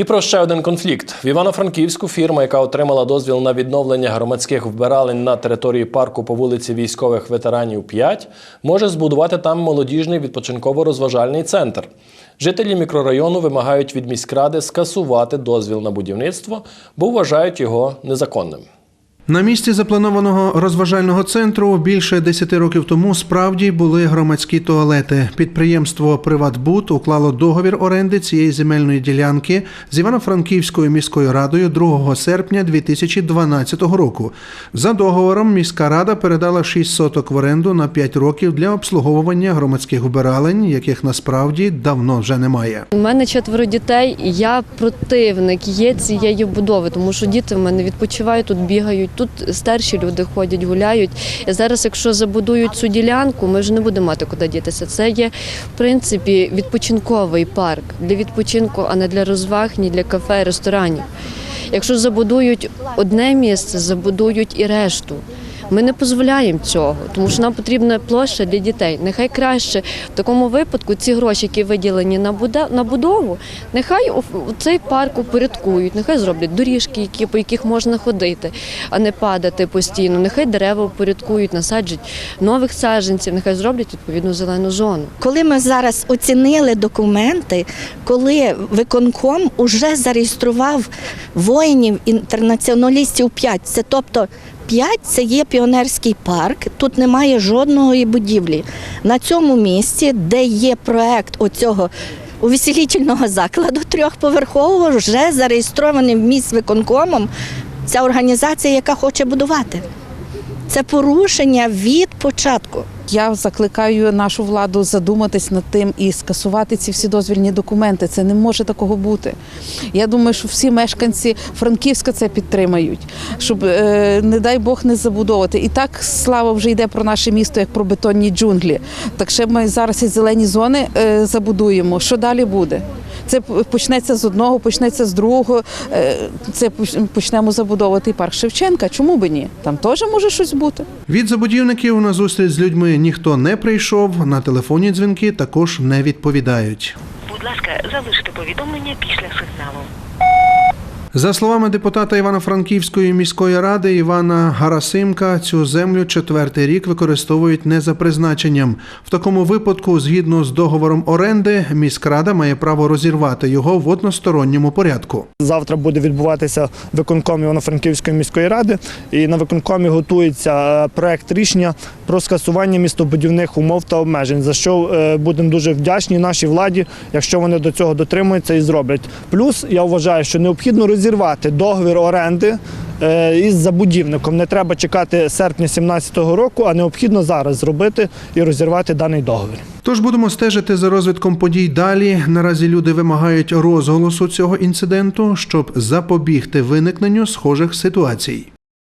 І про ще один конфлікт. В Івано-Франківську фірма, яка отримала дозвіл на відновлення громадських вбиралень на території парку по вулиці військових ветеранів 5, може збудувати там молодіжний відпочинково-розважальний центр. Жителі мікрорайону вимагають від міськради скасувати дозвіл на будівництво, бо вважають його незаконним. На місці запланованого розважального центру більше 10 років тому справді були громадські туалети. Підприємство Приватбуд уклало договір оренди цієї земельної ділянки з Івано-Франківською міською радою 2 серпня 2012 року. За договором міська рада передала 6 соток в оренду на 5 років для обслуговування громадських вбиралень, яких насправді давно вже немає. У мене четверо дітей, і я противник є цієї будови, тому що діти в мене відпочивають тут, бігають. Тут старші люди ходять, гуляють. Зараз, якщо забудують цю ділянку, ми вже не будемо мати куди дітися. Це є в принципі відпочинковий парк для відпочинку, а не для розваг, ні для кафе, ресторанів. Якщо забудують одне місце, забудують і решту. Ми не дозволяємо цього, тому що нам потрібна площа для дітей. Нехай краще в такому випадку ці гроші, які виділені на будову, нехай цей парк упорядкують, нехай зроблять доріжки, які по яких можна ходити, а не падати постійно. Нехай дерева упорядкують, насаджать нових саджанців, нехай зроблять відповідну зелену зону. Коли ми зараз оцінили документи, коли виконком уже зареєстрував воїнів інтернаціоналістів 5, це тобто 5 – це є піонерський парк, тут немає жодної будівлі. На цьому місці, де є проект оцього увеселительного закладу трьохповерхового, вже зареєстрований в міськвиконкомом ця організація, яка хоче будувати. Це порушення від початку. Я закликаю нашу владу задуматись над тим і скасувати ці всі дозвільні документи. Це не може такого бути. Я думаю, що всі мешканці Франківська це підтримають, щоб, е, не дай Бог, не забудовувати. І так слава вже йде про наше місто, як про бетонні джунглі. Так ще ми зараз і зелені зони е, забудуємо. Що далі буде? Це почнеться з одного, почнеться з другого. Е, Це почнемо забудовувати і парк Шевченка. Чому би ні? Там теж може щось бути. Від забудівників на зустріч з людьми ніхто не прийшов. На телефонні дзвінки також не відповідають. Будь ласка, залиште повідомлення після сигналу. За словами депутата Івано-Франківської міської ради Івана Гарасимка, цю землю четвертий рік використовують не за призначенням. В такому випадку, згідно з договором оренди, міськрада має право розірвати його в односторонньому порядку. Завтра буде відбуватися виконком Івано-Франківської міської ради, і на виконкомі готується е, проект рішення про скасування містобудівних умов та обмежень, за що е, будемо дуже вдячні нашій владі, якщо вони до цього дотримуються і зроблять. Плюс я вважаю, що необхідно розірвати договір оренди. е, Із забудівником не треба чекати серпня 2017 року, а необхідно зараз зробити і розірвати даний договір. Тож будемо стежити за розвитком подій далі. Наразі люди вимагають розголосу цього інциденту, щоб запобігти виникненню схожих ситуацій.